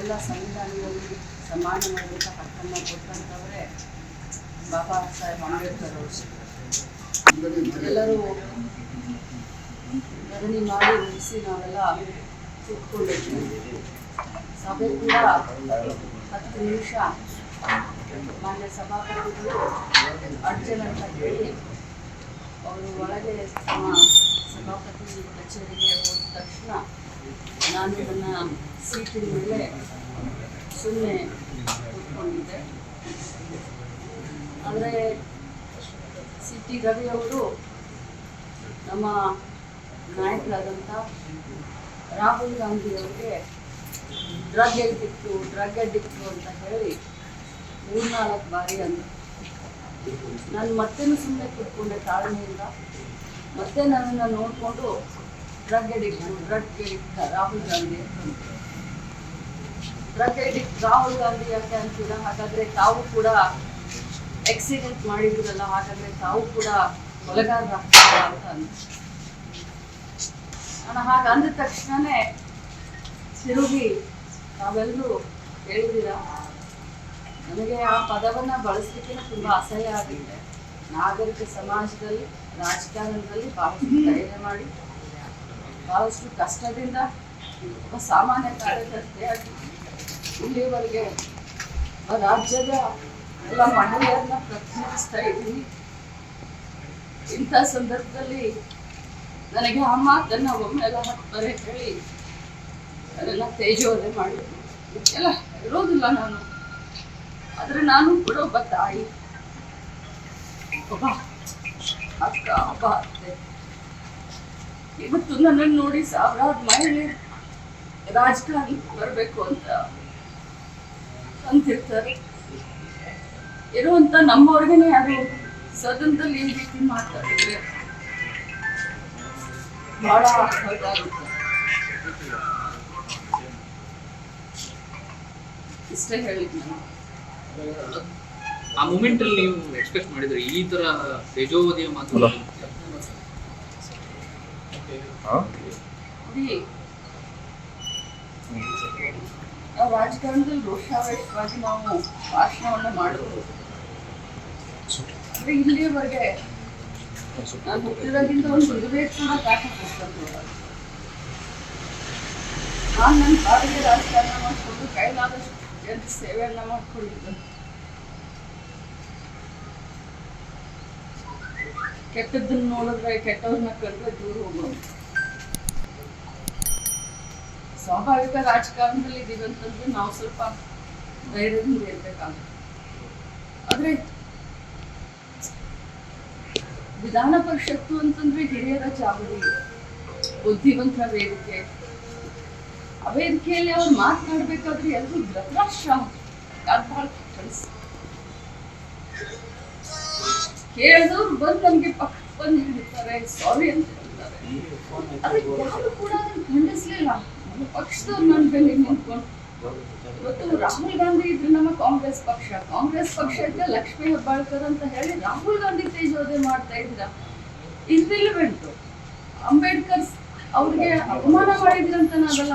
ನಮಗೆಲ್ಲ ಸಂವಿಧಾನದಲ್ಲಿ ಸಮಾನವಾದಂಥ ಹಕ್ಕನ್ನು ಕೊಟ್ಟಂಥವರೇ ಬಾಬಾ ಸಾಹೇಬ್ ಅಂಬೇಡ್ಕರ್ ಅವರು. ಎಲ್ಲರೂ ಧರಣಿ ಮಾಡಿ ಉಳಿಸಿ ನಾವೆಲ್ಲ ಕೂತ್ಕೊಂಡಿದ್ವಿ ಸಭೆ ಕೂಡ ಹತ್ತು ನಿಮಿಷ ಮಾನ್ಯ ಸಭಾಪತಿಗಳು ಅರ್ಜೆಂಟ್ ಅಂತ ಹೇಳಿ ಅವರು ಒಳಗೆ ಸಭಾಪತಿ ಕಚೇರಿಗೆ ಹೋದ ತಕ್ಷಣ ನಾನು ನನ್ನ ಸೀಟಿನ ಮೇಲೆ ಸುಮ್ಮನೆ ಕೂತ್ಕೊಂಡಿದ್ದೆ. ಅಂದರೆ ಸಿ ಟಿ ರವಿ ಅವರು ನಮ್ಮ ನಾಯಕರಾದಂಥ ರಾಹುಲ್ ಗಾಂಧಿ ಅವರಿಗೆ ಡ್ರಗ್ ಅಡಿಕ್ಟು ಡ್ರಗ್ ಅಡಿಕ್ಟು ಅಂತ ಹೇಳಿ ಮೂರ್ನಾಲ್ಕು ಬಾರಿ ಅಂದರು. ನಾನು ಮತ್ತೇನು ಸುಮ್ಮನೆ ಕೂತ್ಕೊಂಡೆ ತಾಳ್ಮೆಯಿಂದ. ಮತ್ತೆ ನನ್ನನ್ನು ನೋಡಿಕೊಂಡು drug addict drug addict Rahul Gandhi drug addict Rahul Gandhi ಯಾಕೆ ಅಂತೀರ? ಹಾಗಾದ್ರೆ ತಾವು ಕೂಡ ಎಕ್ಸಿಡೆಂಟ್ ಮಾಡಿದ್ರಲ್ಲ, ಹಾಗಾದ್ರೆ ತಾವು ಕೂಡ ಕೊಲೆಗಾರರಾಗ್ತೀರಾ ಅಂತ ಅಂದ್ರು. ನಾನು ಹಾಗೆ ಅಂದ ತಕ್ಷಣನೇ ತಿರುಗಿ ತಾವೆಲ್ಲರೂ ಹೇಳಿದ್ದೀರಾ? ನನಗೆ ಆ ಪದವನ್ನ ಬಳಸಲಿಕ್ಕೆ ತುಂಬಾ ಅಸಹ್ಯ ಆಗಿದೆ. ನಾಗರಿಕ ಸಮಾಜದಲ್ಲಿ, ರಾಜಕಾರಣದಲ್ಲಿ ಬಹಳಷ್ಟು ಧೈರ್ಯ ಮಾಡಿ ಬಹಳಷ್ಟು ಕಷ್ಟದಿಂದ ಒಬ್ಬ ಸಾಮಾನ್ಯ ಕಾರ್ಯಕರ್ತೆಯಾಗಿ ಇಲ್ಲಿವರೆಗೆ ರಾಜ್ಯದ ಎಲ್ಲ ಮಹಿಳೆಯರನ್ನ ಪ್ರತಿನಿಧಿಸ್ತಾ ಇದ್ದೀನಿ. ಇಂಥ ಸಂದರ್ಭದಲ್ಲಿ ನನಗೆ ಆ ಮಾತನ್ನು ಒಮ್ಮೆಲ್ಲ ಹಾಕ್ತಾರೆ ಹೇಳಿ ಅದೆಲ್ಲ ತೇಜೋದೆ ಮಾಡಿದ್ರು ಎಲ್ಲ ಇರೋದಿಲ್ಲ ನಾನು. ಆದರೆ ನಾನು ಕೂಡ ಒಬ್ಬ ತಾಯಿ, ಒಬ್ಬ ಅಕ್ಕ, ಒಬ್ಬ ಅತ್ತೆ. ಇವತ್ತು ನನ್ನನ್ನು ನೋಡಿ ಸಾವಿರಾರು ಮಹಿಳೆ ರಾಜಕಾರಣಿ ಬರಬೇಕು ಅಂತ ಅಂತಿರ್ತಾರೆ. ಇರುವಂತ ನಮ್ಮವ್ರಿಗೇನೆ ಯಾರು ಸದನದಲ್ಲಿ ಈ ರೀತಿ ಮಾತಾಡಿದ್ರೆ ಬಹಳ ಇಷ್ಟೇ ಹೇಳಿದ್ ನಾನು. ಆ ಮೂಮೆಂಟ್ ಅಲ್ಲಿ ನೀವು ಎಕ್ಸ್ಪೆಕ್ಟ್ ಮಾಡಿದ್ರೆ ಈ ತರ ತೇಜೋವಧಿಯ ಮಾತು ರಾಜಕಾರಣದಲ್ಲಿ ರೋಷಾವೇಶವಾಗಿ ನಾವು ಭಾಷಣವನ್ನು ಮಾಡಬಹುದು ಆದ್ರೆ ಇಲ್ಲಿಯವರೆಗೆ ನಾನು ಹುಟ್ಟಿದಾಗಿಂದ ಒಂದು ಇರುವೆ ಕೂಡ ಕಾಟ ಕೊಡ್ತಾರೆ ನಾನು ನನ್ನ ಬಾಡಿಗೆ ರಾಜಕಾರಣ ಮಾಡಿಕೊಂಡು ಕೈಲಾದಷ್ಟು ಜನರ ಸೇವೆಯನ್ನ ಮಾಡ್ಕೊಂಡಿದ್ದೆ ಕೆಟ್ಟದ್ದನ್ನ ನೋಡಿದ್ರೆ, ಕೆಟ್ಟವ್ರನ್ನ ಕಂಡ್ರೆ ದೂರ ಹೋಗೋದು ಸ್ವಾಭಾವಿಕ ರಾಜಕಾರಣದಲ್ಲಿ ಇದೀವಿ ಅಂತಂದ್ರೆ ನಾವು ಸ್ವಲ್ಪ ಧೈರ್ಯದಿಂದ ಇರ್ಬೇಕಾಗುತ್ತೆ. ಆದ್ರೆ, ವಿಧಾನ ಪರಿಷತ್ತು ಅಂತಂದ್ರೆ ಹಿರಿಯರ ಜಾಗರಿ ಬುದ್ಧಿವಂತರ ವೇದಿಕೆ. ಆ ವೇದಿಕೆಯಲ್ಲಿ ಅವ್ರು ಮಾತನಾಡ್ಬೇಕಾದ್ರೆ ಎಲ್ಲರೂ ಧೃತರಾಷ್ಟ್ರ ಅದು ಕನಸು ಕೇಳಿದವ್ರು ಬಂದು ನಮ್ಗೆ ಪಕ್ಷ ಬಂದು ಹೇಳ್ತಾರೆ ಸಾರಿ ಅಂತ ಹೇಳ್ತಾರೆ. ಅದಕ್ಕೆ ಯಾರು ಕೂಡ ಅದನ್ನ ಖಂಡಿಸ್ಲಿಲ್ಲ. ನಮ್ಮ ಪಕ್ಷದವ್ರು ನನ್ನ ಬೆಲೆ ನಿಂತ್ಕೊಂಡು. ಇವತ್ತು ರಾಹುಲ್ ಗಾಂಧಿ ಇದ್ರೆ ನಮ್ಮ ಕಾಂಗ್ರೆಸ್ ಪಕ್ಷ. ಕಾಂಗ್ರೆಸ್ ಪಕ್ಷ ಇದ್ರೆ ಲಕ್ಷ್ಮೀ ಹೆಬ್ಬಾಳ್ಕರ್ ಅಂತ ಹೇಳಿ ರಾಹುಲ್ ಗಾಂಧಿ ತೇಜೋದೆ ಮಾಡ್ತಾ ಇದ್ರ. ಇರ್ರಿಲಿವೆಂಟ್ ಅಂಬೇಡ್ಕರ್ ಅವ್ರಿಗೆ ಅಪಮಾನ ಮಾಡಿದ್ರಂತ ನಾವೆಲ್ಲ